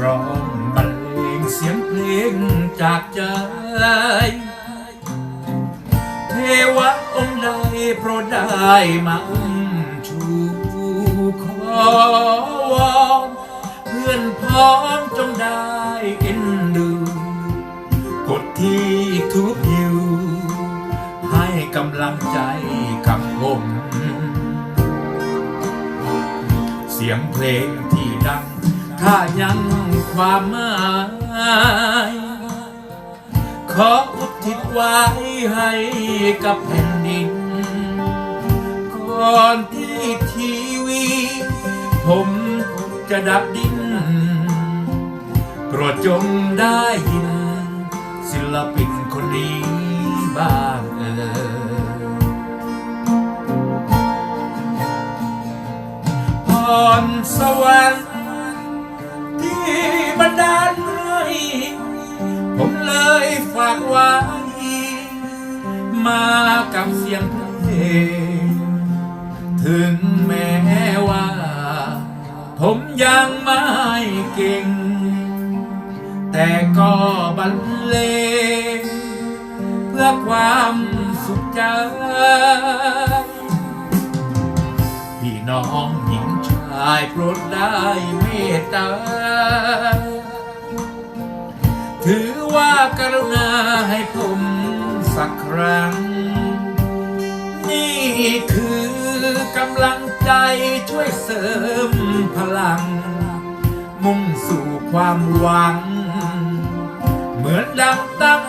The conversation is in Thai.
ร้องบรรเลงเสียงเพลงจากใจ เทวะองค์ใดโปรดได้มาอุ้มชูขอวอนเพื่อนพ้องจงได้เอ็นดูกดที่ทุกยิวให้กำลังใจกับผมเสียงเพลงที่ดัง ถ้ายังความหมายขออุทิศไว้ให้กับแผ่นดิน ก่อนที่ทีวี ผมจะดับดินโปรดจงได้ยิน ศิลปินคนนี้บ้างเออพรสวรรค์ ฝากไว้ มากับเสียงเพลง ถึงแม้ว่า ผมยังไม่เก่ง แต่ก็บรรเลง เพื่อความสุขใจพี่น้องหญิงชายโปรดได้เมตตาากรุณาให้ผมสักครั้ง นี่คือกำลังใจช่วยเสริมพลัง มุ่งสู่ความหวัง เหมือนดังตั้ง